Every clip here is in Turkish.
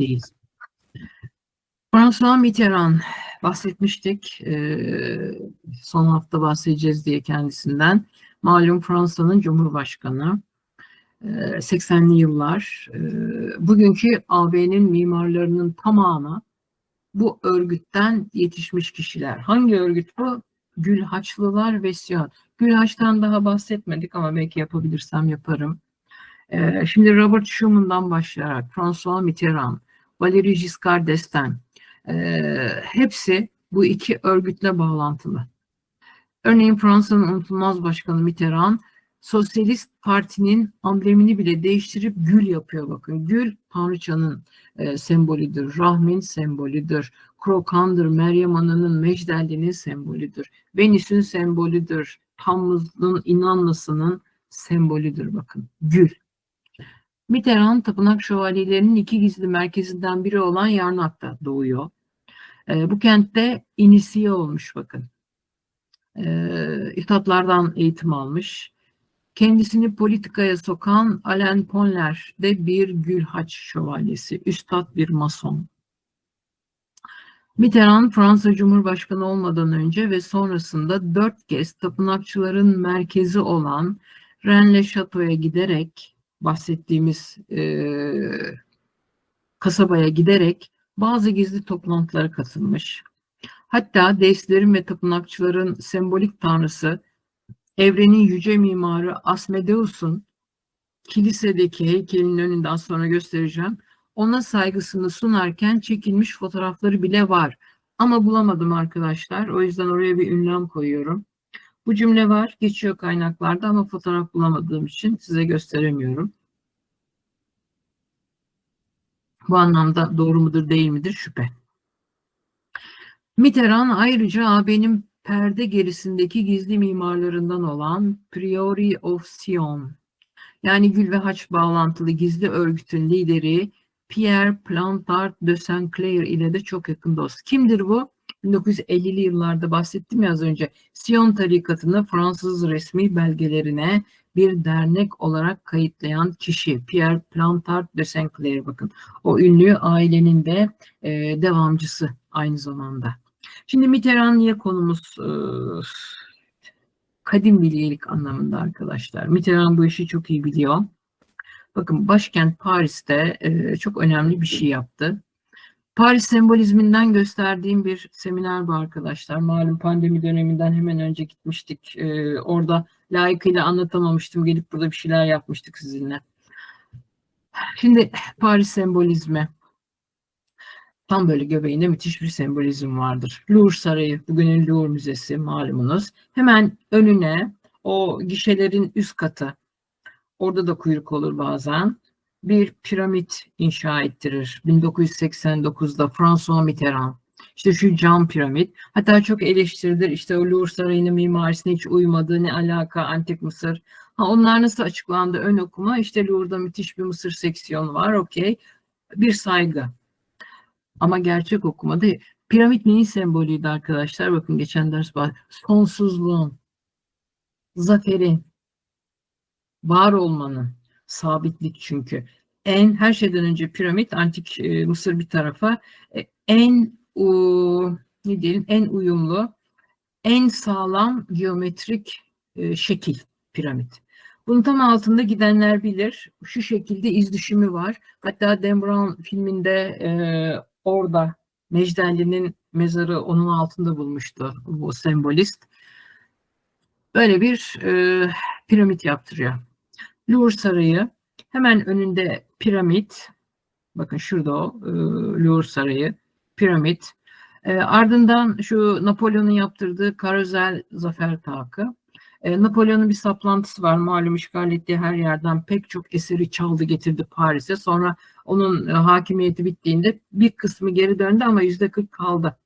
değil. François Mitterrand bahsetmiştik. Ee, son hafta bahsedeceğiz diye kendisinden. Malum Fransa'nın Cumhurbaşkanı. Ee, 80'li yıllar. Ee, bugünkü AB'nin mimarlarının tamamı bu örgütten yetişmiş kişiler. Hangi örgüt bu? Gülhaçlılar ve Siyon. Gülhaç'tan daha bahsetmedik ama belki yapabilirsem yaparım. Ee, şimdi Robert Schumann'dan başlayarak François Mitterrand, Valéry Giscard d'Estaing e, hepsi bu iki örgütle bağlantılı. Örneğin Fransa'nın unutulmaz başkanı Mitterrand Sosyalist Parti'nin amblemini bile değiştirip gül yapıyor bakın. Gül Tanrıçanın e, sembolüdür, rahmin sembolüdür, krokandır, Meryem Ana'nın Mecdelli'nin sembolüdür, Venüs'ün sembolüdür, Tammuz'un İnanlısı'nın sembolüdür bakın. Gül. Mitterrand tapınak şövalyelerinin iki gizli merkezinden biri olan Yarnak'ta doğuyor. E, bu kentte inisiye olmuş bakın. E, İtaplardan eğitim almış. Kendisini politikaya sokan Alain Ponler de bir Gülhaç şövalyesi, üstad bir mason. Mitterrand Fransa Cumhurbaşkanı olmadan önce ve sonrasında dört kez tapınakçıların merkezi olan Rennes Chateau'ya giderek bahsettiğimiz e, kasabaya giderek bazı gizli toplantılara katılmış. Hatta deistlerin ve tapınakçıların sembolik tanrısı evrenin yüce mimarı Asmodeus'un kilisedeki heykelinin önünde az sonra göstereceğim. Ona saygısını sunarken çekilmiş fotoğrafları bile var. Ama bulamadım arkadaşlar. O yüzden oraya bir ünlem koyuyorum. Bu cümle var, geçiyor kaynaklarda ama fotoğraf bulamadığım için size gösteremiyorum. Bu anlamda doğru mudur değil midir şüphe. Mitterrand ayrıca AB'nin perde gerisindeki gizli mimarlarından olan Priori of Sion, yani Gül ve Haç bağlantılı gizli örgütün lideri Pierre Plantard de Saint-Clair ile de çok yakın dost. Kimdir bu? 1950'li yıllarda bahsettim ya az önce. Sion tarikatını Fransız resmi belgelerine bir dernek olarak kayıtlayan kişi Pierre Plantard de Saint-Clair bakın. O ünlü ailenin de e, devamcısı aynı zamanda. Şimdi Mitterrand'ya konumuz e, kadim bilgelik anlamında arkadaşlar. Mitterrand bu işi çok iyi biliyor. Bakın başkent Paris'te e, çok önemli bir şey yaptı. Paris sembolizminden gösterdiğim bir seminer bu arkadaşlar. Malum pandemi döneminden hemen önce gitmiştik. E, orada layıkıyla anlatamamıştım. Gelip burada bir şeyler yapmıştık sizinle. Şimdi Paris sembolizmi. Tam böyle göbeğinde müthiş bir sembolizm vardır. Louvre Sarayı, bugünün Louvre Müzesi malumunuz. Hemen önüne o gişelerin üst katı, orada da kuyruk olur bazen, bir piramit inşa ettirir. 1989'da François Mitterrand. İşte şu cam piramit. Hatta çok eleştirilir. İşte o Louvre Sarayı'nın mimarisine hiç uymadığı ne alaka Antik Mısır. Ha, onlar nasıl açıklandı ön okuma? İşte Louvre'da müthiş bir Mısır seksiyonu var. Okey. Bir saygı. Ama gerçek okumada piramit neyin sembolüydü arkadaşlar? Bakın geçen ders var. Sonsuzluğun, zaferin, var olmanın, sabitlik çünkü. En her şeyden önce piramit, antik e, Mısır bir tarafa e, en u, ne diyelim en uyumlu, en sağlam geometrik e, şekil piramit. Bunun tam altında gidenler bilir. Şu şekilde iz düşümü var. Hatta Dan Brown filminde e, orada Necdelli'nin mezarı onun altında bulmuştu bu sembolist. Böyle bir e, piramit yaptırıyor. Louvre Sarayı hemen önünde piramit. Bakın şurada o e, Louvre Sarayı piramit. E, ardından şu Napolyon'un yaptırdığı Karozel Zafer Takı. E, Napolyon'un bir saplantısı var. Malum işgal ettiği her yerden pek çok eseri çaldı getirdi Paris'e. Sonra onun e, hakimiyeti bittiğinde bir kısmı geri döndü ama yüzde kırk kaldı.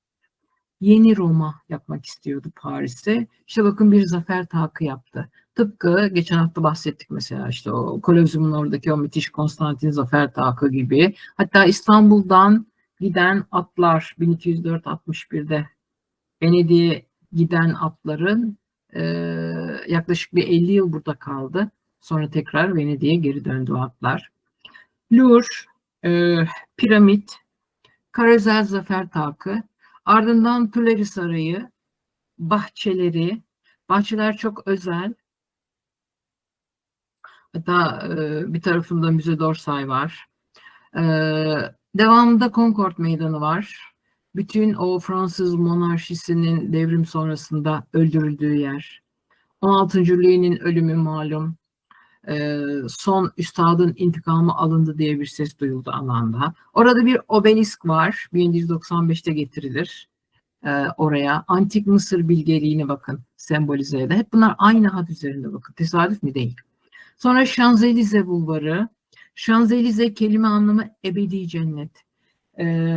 Yeni Roma yapmak istiyordu Paris'e. İşte bakın bir zafer takı yaptı. Tıpkı geçen hafta bahsettik mesela işte o Kolozyum'un oradaki o müthiş Konstantin zafer takı gibi. Hatta İstanbul'dan giden atlar 1204-61'de Venedik'e giden atların e, yaklaşık bir 50 yıl burada kaldı. Sonra tekrar Venedik'e geri döndü o atlar. Louvre e, piramit, Karazel Zafer Takı, ardından Tuleri Sarayı, bahçeleri, bahçeler çok özel. Hatta e, bir tarafında Müze d'Orsay var. E, devamında Concord Meydanı var. Bütün o Fransız monarşisinin devrim sonrasında öldürüldüğü yer. 16. Louis'nin ölümü malum. E, son üstadın intikamı alındı diye bir ses duyuldu alanda. Orada bir obelisk var. 1795'te getirilir oraya. Antik Mısır bilgeliğini bakın sembolize eder. Hep bunlar aynı hat üzerinde bakın. Tesadüf mi değil. Sonra Şanzelize Bulvarı. Şanzelize kelime anlamı ebedi cennet. E,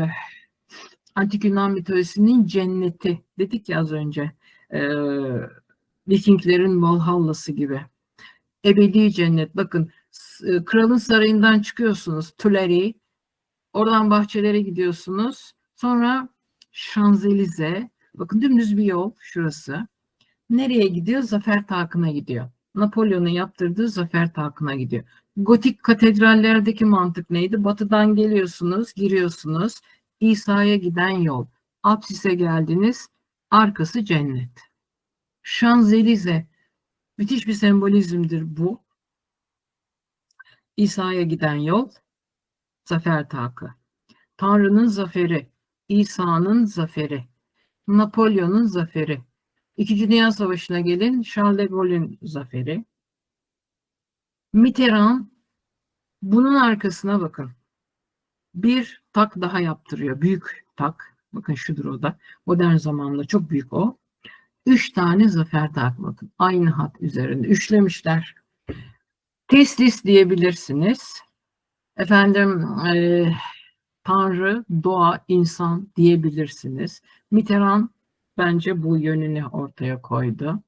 Antik Yunan mitolojisinin cenneti dedik ya az önce. E, Vikinglerin Valhalla'sı gibi. Ebedi cennet. Bakın s- kralın sarayından çıkıyorsunuz. Tuileries. Oradan bahçelere gidiyorsunuz. Sonra Şanzelize. Bakın dümdüz bir yol şurası. Nereye gidiyor? Zafer Takı'na gidiyor. Napolyon'un yaptırdığı Zafer Takı'na gidiyor. Gotik katedrallerdeki mantık neydi? Batıdan geliyorsunuz, giriyorsunuz. İsa'ya giden yol. Apsis'e geldiniz. Arkası cennet. Şanzelize. Müthiş bir sembolizmdir bu. İsa'ya giden yol. Zafer Takı. Tanrı'nın zaferi. İsa'nın zaferi. Napolyon'un zaferi. İkinci Dünya Savaşı'na gelin Charles de Gaulle'ün zaferi. Mitterrand bunun arkasına bakın. Bir tak daha yaptırıyor. Büyük tak. Bakın şudur o da. Modern zamanla çok büyük o. Üç tane zafer tak bakın. Aynı hat üzerinde. Üçlemişler. Teslis diyebilirsiniz. Efendim eee Tanrı, doğa, insan diyebilirsiniz. Mitterrand bence bu yönünü ortaya koydu.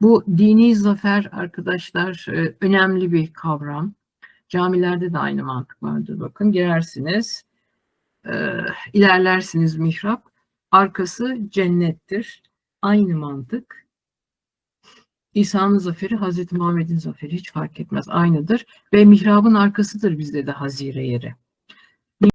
Bu dini zafer arkadaşlar e, önemli bir kavram. Camilerde de aynı mantık vardır. Bakın girersiniz, e, ilerlersiniz mihrap. Arkası cennettir. Aynı mantık. İsa'nın zaferi, Hazreti Muhammed'in zaferi hiç fark etmez. Aynıdır. Ve mihrabın arkasıdır bizde de hazire yeri.